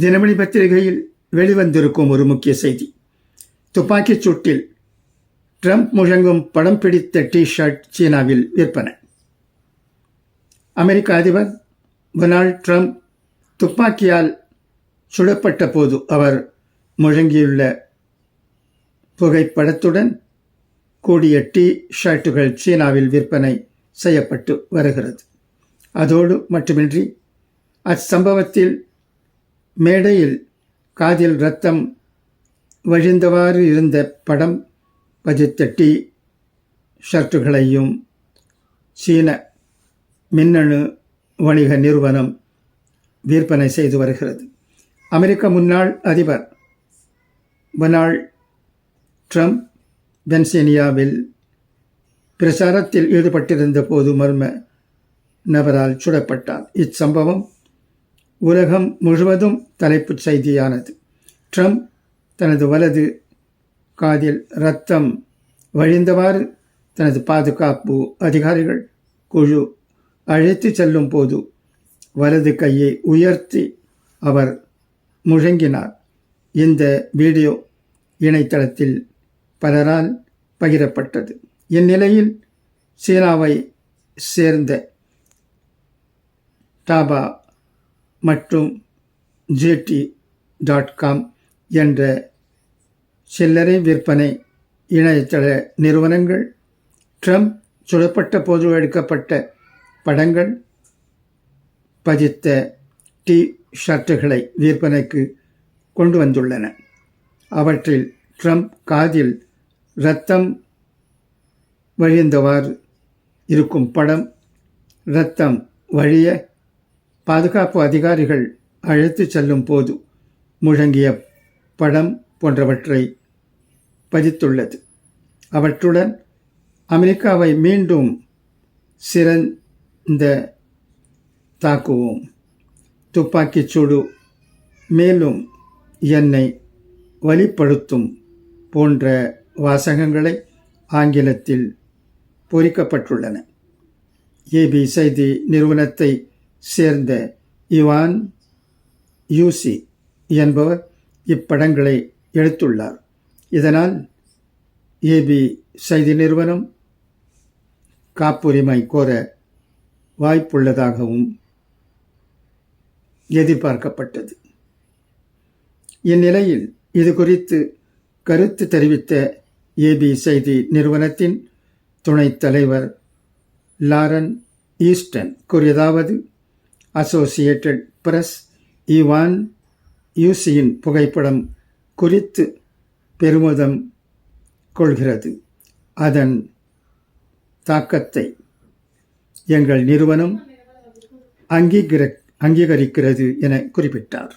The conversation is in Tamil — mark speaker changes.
Speaker 1: தினமணி பத்திரிகையில் வெளிவந்திருக்கும் ஒரு முக்கிய செய்தி. துப்பாக்கிச் சூட்டில் ட்ரம்ப் முழங்கும் படம் பிடித்த டி ஷர்ட் சீனாவில் விற்பனை. அமெரிக்க அதிபர் டொனால்ட் ட்ரம்ப் துப்பாக்கியால் சுடப்பட்ட போது அவர் முழங்கியுள்ள புகைப்படத்துடன் கூடிய டி ஷர்ட்டுகள் சீனாவில் விற்பனை செய்யப்பட்டு வருகிறது. அதோடு மட்டுமின்றி அச்சம்பவத்தில் மேடையில் காதில் ரத்தம் வழிந்தவாறு இருந்த படம் பதித்த டீ ஷர்ட்டுகளையும் சீன மின்னணு வணிக நிறுவனம் விற்பனை செய்து வருகிறது. அமெரிக்க முன்னாள் அதிபர் டொனால்ட் ட்ரம்ப் பென்சேனியாவில் பிரச்சாரத்தில் ஈடுபட்டிருந்த போது மர்ம நபரால் சுடப்பட்டார். இச்சம்பவம் உலகம் முழுவதும் தலைப்புச் செய்தியானது. ட்ரம்ப் தனது வலது காதில் ரத்தம் வழிந்தவாறு தனது பாதுகாப்பு அதிகாரிகள் குழு அழைத்து செல்லும் போது வலது கையை உயர்த்தி அவர் முழங்கினார். இந்த வீடியோ இணையதளத்தில் பலரால் பகிரப்பட்டது. இந்நிலையில் சீனாவை சேர்ந்த டாபா மற்றும் ஜேடி டாட் காம் என்ற சில்லறை விற்பனை இணையதள நிறுவனங்கள் ட்ரம்ப் சுடப்பட்ட போது எடுக்கப்பட்ட படங்கள் பதித்த டி ஷர்ட்டுகளை விற்பனைக்கு கொண்டு வந்துள்ளன. அவற்றில் ட்ரம்ப் காதில் இரத்தம் வழிந்தவாறு இருக்கும் படம் இரத்தம் வழிய பாதுகாப்பு அதிகாரிகள் அழைத்துச் செல்லும் போது முழங்கிய படம் போன்றவற்றை பதித்துள்ளது. அவற்றுடன் அமெரிக்காவை மீண்டும் சிறந்த தாக்குவோம். துப்பாக்கிச் சூடு மேலும் என்னை வழிப்படுத்தும் போன்ற வாசகங்களை ஆங்கிலத்தில் பொறிக்கப்பட்டுள்ளன. ஏபி செய்தி நிறுவனத்தை சேர்ந்த இவான் யூசி என்பவர் இப்படங்களை எடுத்துள்ளார். இதனால் ஏபி செய்தி நிறுவனம் காப்புரிமை கோர வாய்ப்புள்ளதாகவும் எதிர்பார்க்கப்பட்டது. இந்நிலையில் இது குறித்து கருத்து தெரிவித்த ஏபி செய்தி நிறுவனத்தின் துணைத் தலைவர் லாரன் ஈஸ்டன் கூறியதாவது அசோசியேட்டட் பிரஸ் இவான் யூசியின் புகைப்படம் குறித்து பெருமிதம் கொள்கிறது. அதன் தாக்கத்தை எங்கள் நிறுவனம் அங்கீகரி அங்கீகரிக்கிறது என குறிப்பிட்டார்.